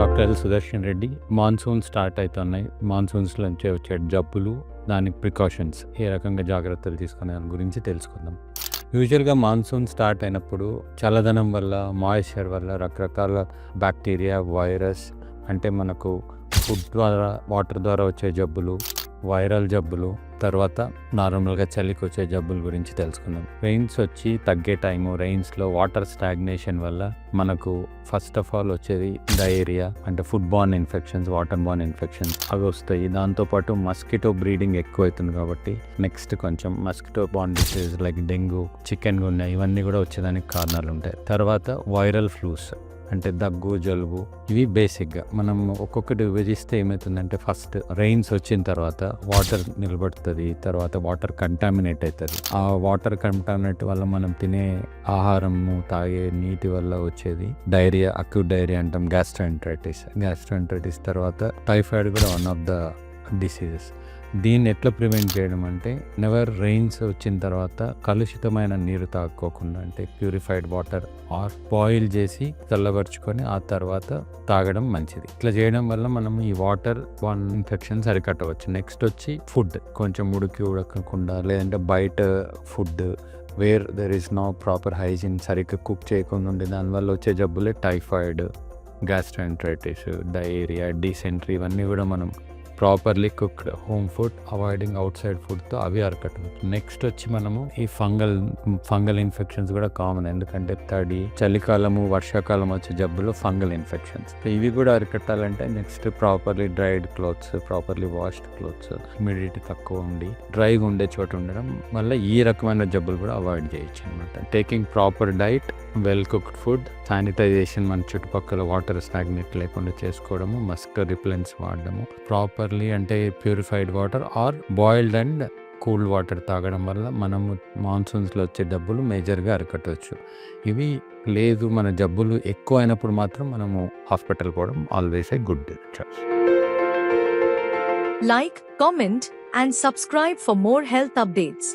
Doctor L Sudarshan Reddy monsoon start అవుతున్నాయి monsoons నుంచి వచ్చే జబ్బులు దానికి ప్రికాషన్స్ ఏ రకంగా జాగ్రత్తలు తీసుకునే దాని గురించి తెలుసుకుందాం. యూజువల్గా మాన్సూన్ స్టార్ట్ అయినప్పుడు చల్లదనం వల్ల మాయిశ్చర్ వల్ల రకరకాల బ్యాక్టీరియా వైరస్ అంటే మనకు ఫుడ్ ద్వారా వాటర్ ద్వారా వచ్చే జబ్బులు వైరల్ జబ్బులు తర్వాత నార్మల్గా చలికి వచ్చే జబ్బుల గురించి తెలుసుకుందాం. రెయిన్స్ వచ్చి తగ్గే టైము రెయిన్స్లో వాటర్ స్టాగ్నేషన్ వల్ల మనకు ఫస్ట్ ఆఫ్ ఆల్ వచ్చేది డయేరియా అంటే food borne infections water borne infections. అవి వస్తాయి. దాంతోపాటు మస్కిటో బ్రీడింగ్ ఎక్కువ అవుతుంది కాబట్టి నెక్స్ట్ కొంచెం mosquito borne disease like dengue chikungunya ఇవన్నీ కూడా వచ్చేదానికి కారణాలు ఉంటాయి తర్వాత వైరల్ ఫ్లూస్. అంటే దగ్గు జలుబు ఇవి బేసిక్గా మనం ఒక్కొక్కటి విభజిస్తే ఏమవుతుందంటే ఫస్ట్ రెయిన్స్ వచ్చిన తర్వాత వాటర్ నిలబడుతుంది తర్వాత వాటర్ కంటామినేట్ అవుతుంది ఆ వాటర్ కంటామినేట్ వల్ల మనం తినే ఆహారము తాగే నీటి వల్ల వచ్చేది డైరియా అక్యూట్ డైరియా అంటాం గ్యాస్ట్రోఎంట్రైటిస్ గ్యాస్ట్రోఎంట్రైటిస్ తర్వాత టైఫాయిడ్ కూడా వన్ ఆఫ్ ద డిసీజెస్ దీన్ని ఎట్లా ప్రివెంట్ చేయడం అంటే నెవర్ రెయిన్స్ వచ్చిన తర్వాత కలుషితమైన నీరు తాగుకోకుండా అంటే ప్యూరిఫైడ్ వాటర్ ఆర్ బాయిల్ చేసి చల్లబరుచుకొని ఆ తర్వాత తాగడం మంచిది. ఇట్లా చేయడం వల్ల మనం ఈ వాటర్ వన్ ఇన్ఫెక్షన్స్ అరికట్టవచ్చు నెక్స్ట్ వచ్చి ఫుడ్ కొంచెం ఉడికి ఉడకకుండా లేదంటే బయట food where there is no proper hygiene సరిగ్గా కుక్ చేయకుండా ఉండే దానివల్ల వచ్చే జబ్బులే టైఫాయిడ్ గ్యాస్ట్రోఎంట్రైటిస్ డయేరియా డీసెంట్రీ ఇవన్నీ కూడా మనం properly cooked home food avoiding outside ఫుడ్తో అవి అరకట్టవచ్చు నెక్స్ట్ వచ్చి మనము ఈ ఫంగల్ ఫంగల్ ఇన్ఫెక్షన్స్ కూడా కామన్ ఎందుకంటే తడి చలికాలము వర్షాకాలం వచ్చే జబ్బులు ఫంగల్ ఇన్ఫెక్షన్స్ ఇవి కూడా అరికట్టాలంటే next properly dried clothes properly washed clothes humidity తక్కువ ఉండి డ్రైగా ఉండే చోట ఉండడం వల్ల ఈ రకమైన జబ్బులు కూడా అవాయిడ్ చేయొచ్చు అనమాట taking proper diet well cooked food sanitisation మన చుట్టుపక్కల వాటర్ స్టాగ్నేట్ లేకుండా చేసుకోవడము మస్క్ రిప్లెన్స్ వాడడము ప్రాపర్ ప్రాపర్లీ అంటే purified water or boiled and cool water తాగడం వల్ల మనము మాన్సూన్స్లో వచ్చే డబ్బులు మేజర్గా అరికట్టవచ్చు ఇవి లేదు మన జబ్బులు ఎక్కువ అయినప్పుడు మాత్రం మనము హాస్పిటల్ పోవడం always a good choice. Like comment and subscribe for more health updates.